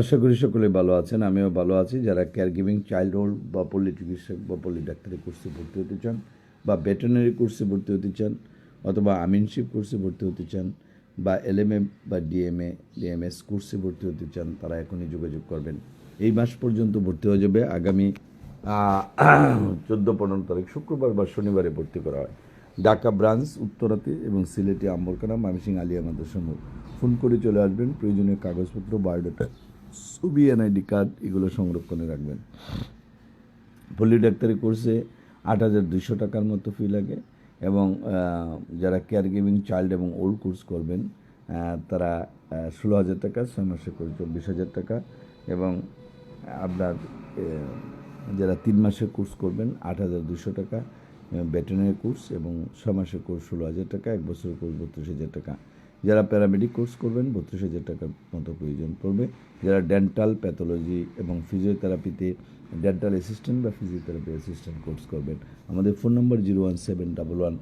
আশা করি সকলে ভালো আছেন, আমিও ভালো আছি। যারা কেয়ার গিভিং চাইল্ড হোল্ড বা পল্লী চিকিৎসক বা পল্লী ডাক্তারি কোর্সে ভর্তি হতে চান বা ভেটেরিনারি কোর্সে ভর্তি হতে চান অথবা আমিনশিপ কোর্সে ভর্তি হতে চান বা এলএমএ বা ডিএমএ ডিএমএস কোর্সে ভর্তি হতে চান, তারা এখনই যোগাযোগ করবেন। এই মাস পর্যন্ত ভর্তি হয়ে যাবে। আগামী চোদ্দ, পনেরো তারিখ, শুক্রবার বা শনিবারে ভর্তি করা হয়। ঢাকা, ব্রাঞ্চ, উত্তরাতে এবং সিলেটে আম্বরকানা মামিসিং আলিয়া মাদ্রাসামুখ ফোন করে চলে আসবেন, প্রয়োজনীয় কাগজপত্র, বায়োডাটা, ছবি, এনআইডি কার্ড, এগুলো সংরক্ষণে রাখবেন। পল্লী ডাক্তারি কোর্সে আট হাজার দুশো টাকার মতো ফি লাগে এবং যারা কেয়ার গিভিং চাইল্ড এবং ওল্ড কোর্স করবেন তারা ষোলো হাজার টাকা, ছয় মাসে করে চব্বিশ হাজার টাকা এবং আপনার যারা তিন মাসের কোর্স করবেন, আট হাজার দুশো টাকা ভেটেরিনারি কোর্স এবং ছয় মাসের কোর্স ষোলো হাজার টাকা, এক বছরের কোর্স বত্রিশ হাজার টাকা। যারা প্যারামেডিক কোর্স করবেন, বত্রিশ হাজার টাকার মতো প্রয়োজন পড়বে। যারা ডেন্টাল প্যাথোলজি এবং ফিজিওথেরাপিতে ডেন্টাল অ্যাসিস্ট্যান্ট বা ফিজিওথেরাপি অ্যাসিস্ট্যান্ট কোর্স করবেন, আমাদের phone number zero one seven double one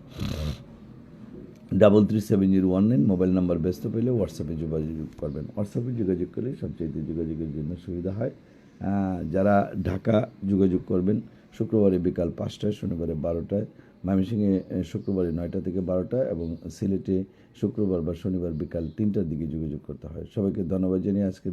double three seven zero one nine. Mobile number ব্যস্ত পেলে হোয়াটসঅ্যাপে যোগাযোগ করবেন। হোয়াটসঅ্যাপে যোগাযোগ করলে সবচেয়ে যোগাযোগের জন্য সুবিধা হয়। যারা ঢাকা যোগাযোগ করবেন, শুক্রবারে বিকাল পাঁচটায়, শনিবারে বারোটায় ময়মনসিংহে শুক্রবারে নয়টা থেকে বারোটা এবং সিলেটে শুক্রবার বা শনিবার বিকাল তিনটার দিকে যোগাযোগ করতে হয়। সবাইকে ধন্যবাদ জানিয়ে আজকে